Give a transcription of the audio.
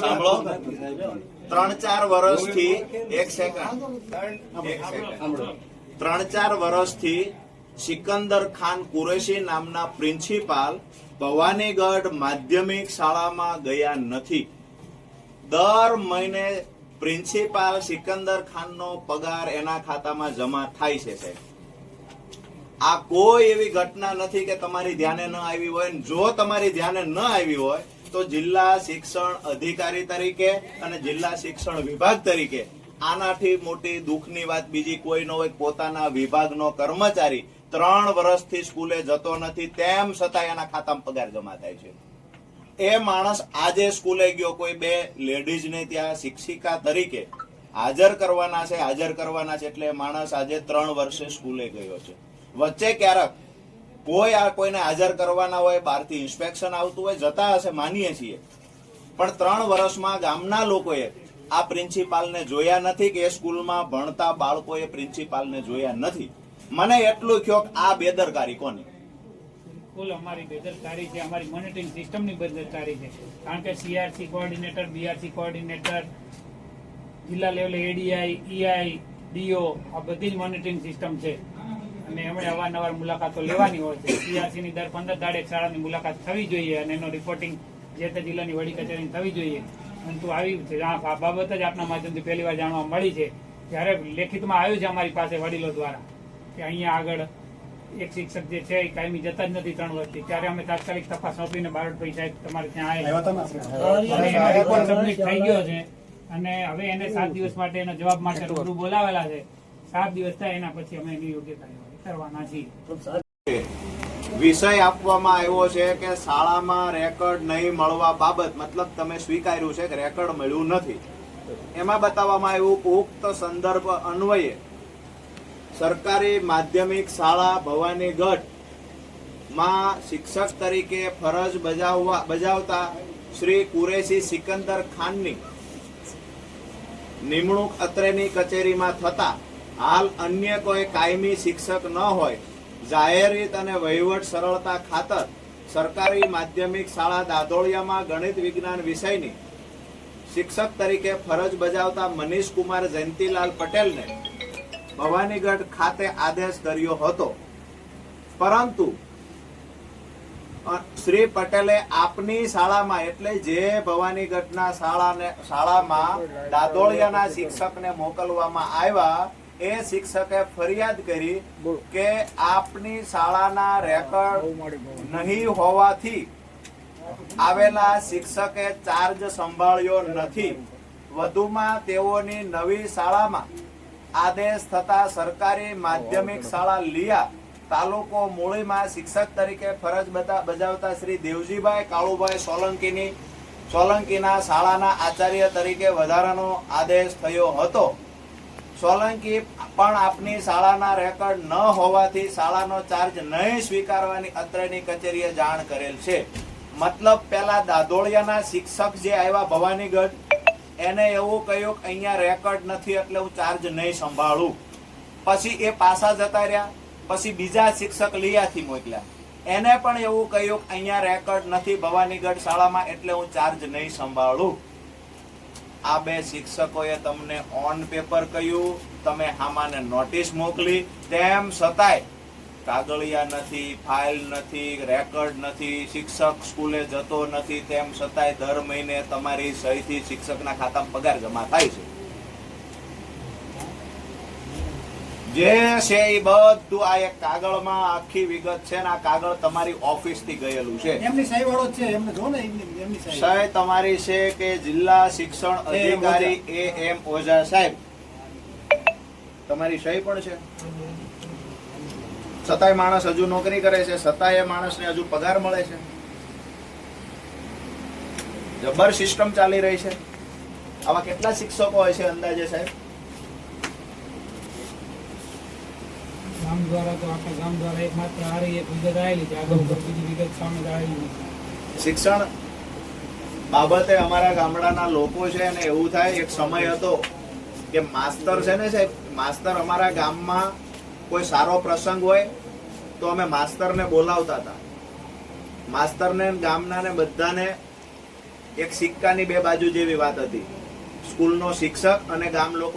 સાંભળો. ત્રણ ચાર વર્ષથી એક સેકન્ડ ત્રણ ચાર વર્ષથી સિકંદર ખાન કુરેશી નામના પ્રિન્સિપાલ ભવાનીગઢ માધ્યમિક શાળામાં ગયા નથી. દર મહિને પ્રિન્સિપાલ સિકંદર ખાનનો પગાર એના ખાતામાં જમા થાય છે, સાહેબ. આ કોઈ એવી ઘટના નથી કે તમારી ધ્યાને ન આવી હોય જો તમારી ધ્યાને ન આવી હોય તો જિલ્લા શિક્ષણ અધિકારી તરીકે અને જિલ્લા શિક્ષણ વિભાગ તરીકે આનાથી મોટી દુઃખની વાત બીજી કોઈ ન હોય પોતાના વિભાગનો કર્મચારી ત્રણ વર્ષથી સ્કૂલે જતો નથી, તેમ છતાં એના ખાતામાં પગાર જમા થાય છે. એ માણસ આજે સ્કૂલે ગયો, કોઈ બે લેડીઝને ત્યાં શિક્ષિકા તરીકે હાજર કરવાના છે, હાજર કરવાના છે, એટલે માણસ આજે ત્રણ વર્ષે સ્કૂલે ગયો છે. વચ્ચે ક્યારેક કોઈ આ કોઈને હાજર કરવાના હોય, બહારથી ઇન્સ્પેક્શન આવતું હોય, જતા હશે, માનીએ છીએ. પણ ત્રણ વર્ષમાં ગામના લોકોએ આ પ્રિન્સિપાલને જોયા નથી કે એ સ્કૂલમાં ભણતા બાળકોએ પ્રિન્સિપાલને જોયા નથી. મને એટલું થયો કે આ બેદરકારી કોની? બિલકુલ અમારી બેદરકારી છે, અમારી મોનિટરિંગ સિસ્ટમની બેદરકારી છે. કારણ કે સીઆરસી કોઓર્ડિનેટર બીઆરસી કોઓર્ડિનેટર જિલ્લા લેવલે એડીઆઈ ઈઆઈ ડીઓ આ બધી જ મોનિટરિંગ સિસ્ટમ છે. અને એમણે અવારનવાર મુલાકાતો લેવાની હોય છે. સીઆરસી ની દર પંદર દાડે શાળાની મુલાકાત થવી જોઈએ અને એનો રિપોર્ટિંગ જે તે જિલ્લાની વડી કચેરીને થવી જોઈએ. પરંતુ આવી આ બાબત જ આપના માધ્યમથી પહેલી વાર જાણવા મળી છે. જ્યારે લેખિતમાં આવ્યું છે અમારી પાસે વડીલો દ્વારા કે અહીંયા આગળ એક શિક્ષક જે છે એ કાયમી જતા જ નથી ત્રણ વર્ષથી. ત્યારે અમે તાત્કાલિક તપાસ સોંપીને બારોટભાઈ સાહેબ તમારે ત્યાં આવ્યા રિપોર્ટ સબમિટ થઈ ગયો છે. અને હવે એને સાત દિવસ માટે એનો જવાબ માટે રૂબરૂ બોલાવેલા છે. સાત દિવસ થાય એના પછી અમે એની યોગ્ય કાર્યવાહી કરવાના છીએ. વિષય આપવામાં આવ્યો છે કે શાળામાં રેકોર્ડ નહીં મળવા બાબત, મતલબ તમે સ્વીકાર્યું છે કે રેકોર્ડ મળ્યું નથી. એમાં બતાવવામાં આવ્યું, ઉક્ત સંદર્ભ અન્વયે સરકારી માધ્યમિક શાળા ભવાની ગઢમાં શિક્ષક તરીકે ફરજ બજાવવા, બજાવતા શ્રી કુરેશી સિકંદર ખાનની નિમણૂક અત્રેની કચેરીમાં થતા હાલ અન્ય કોઈ કાયમી શિક્ષક ન હોય, જાહેરિત અને વહીવટ સરળતા ખાતર સરકારી માધ્યમિક શાળા દાદોળિયામાં ગણિત વિજ્ઞાન વિષયની શિક્ષક તરીકે ફરજ બજાવતા મનીષ કુમાર જયંતિલાલ પટેલને ભવાનીગઢ ખાતે આદેશ કર્યો હતો. પરંતુ શ્રી પટેલે આપની શાળામાં એટલે જે ભવાનીગઢના શાળાને, શાળામાં દાદોળિયાના શિક્ષકને મોકલવામાં આવ્યા એ શિક્ષકે ફરિયાદ કરી કે આપની શાળાના રેકોર્ડ નહીં હોવાથી આવેલા શિક્ષકે ચાર્જ સંભાળ્યો નથી. વધુમાં તેઓની નવી શાળામાં આદેશ થતા સરકારી માધ્યમિક શાળા લિયા તાલુકો મૂળીમાં શિક્ષક તરીકે ફરજ બજાવતા શ્રી દેવજીભાઈ કાળુભાઈ સોલંકીની સોલંકીના શાળાના આચાર્ય તરીકે વધારાનો આદેશ થયો હતો. સોલંકી પણ આપની શાળાના રેકોર્ડ ન હોવાથી શાળાનો ચાર્જ નહીં સ્વીકારવાની અત્રેની કચેરીએ જાણ કરેલ છે. મતલબ પેલા દાદોળિયાના શિક્ષક જે આવ્યા ભવાનીગઢ, એને એવું કહ્યું કે અહીંયા રેકોર્ડ નથી એટલે હું ચાર્જ નહીં સંભાળું. પછી એ પાછા જતા રહ્યા, પછી બીજા શિક્ષક લિયાથી મોકલ્યા. એને પણ એવું કહ્યું કે અહીંયા રેકોર્ડ નથી ભવાનીગઢ શાળામાં એટલે હું ચાર્જ નહીં સંભાળું. આ બે શિક્ષકોએ તમને ઓન પેપર કહ્યું, તમે આમાંને નોટિસ મોકલી. તેમ છતાંય, કાગળિયા નથી ફાઇલ નથી રેકર્ડ નથી, શિક્ષક સ્કૂલે જતો નથી, તેમ છતાંય દર મહિને તમારી સહીથી શિક્ષકના ખાતામાં પગાર જમા થાય છે. જે છે એ બધું આ એક કાગળમાં આખી વિગત છે ને આ કાગળ તમારી ઓફિસથી ગયેલું છે. એમની સહી વાળો છે એમને જો ને એમની સહી સહી તમારી છે કે જિલ્લા શિક્ષણ અધિકારી એ એમ ઓઝા સાહેબ તમારી સહી પણ છે? છતાંય માણસ હજુ નોકરી કરે છે છતાંય એ માણસને હજુ પગાર મળે છે? જબર સિસ્ટમ ચાલી રહી છે. આવા કેટલા શિક્ષકો હોય છે અંદાજે સાહેબ? ગામ દ્વારા તો આખા ગામ દ્વારા એક માત્ર એક વિગત આવેલી છે. આગળ બીજી વિગત સામે આવેલી નથી. શિક્ષણ બાબતે અમારા ગામડાના લોકો છે અને એવું થાય, એક સમય હતો કે માસ્તર છે ને સાહેબ, માસ્તર અમારા ગામમાં કોઈ સારો પ્રસંગ હોય તો અમે માસ્તરને બોલાવતા હતા. માસ્તરને, ગામના ને બધાને એક સિક્કાની બે બાજુ જેવી વાત હતી. સ્કૂલનો શિક્ષક અને ગામ લોકો